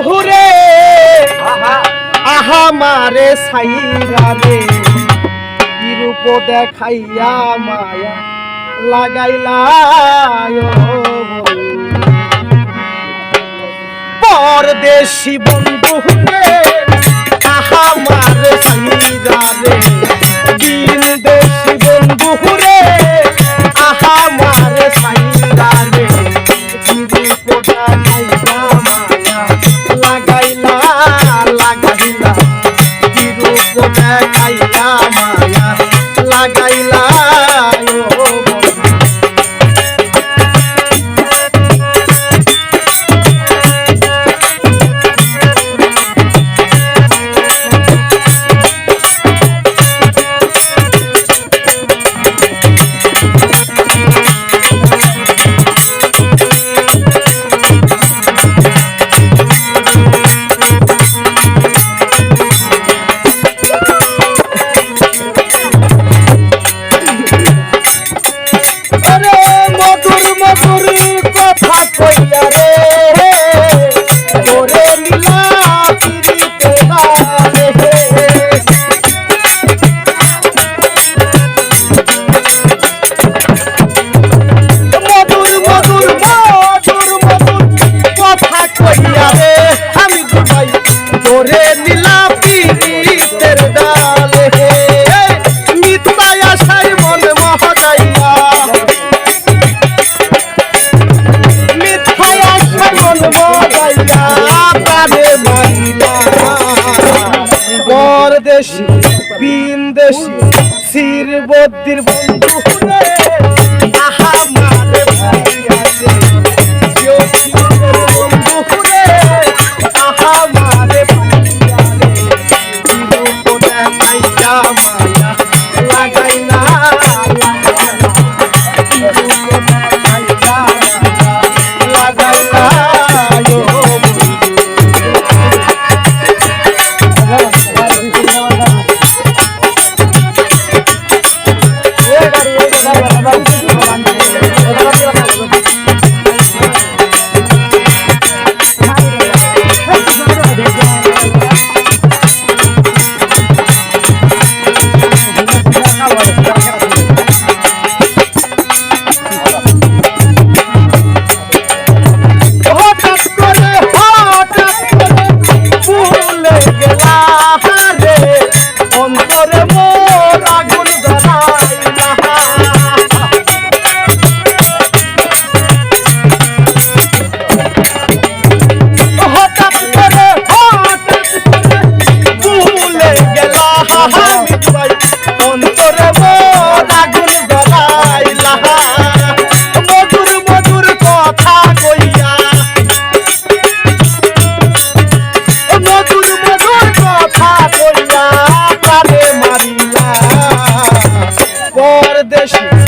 বহুরে আহা। মারে সাইরা রে। রূপ দেখাইয়া মায়া লাগাইলায় পরদেশি বন্ধু রে আহা মারে সাইরা দেশি বিন দেশি সির বদ্দির বন্ধু দেশি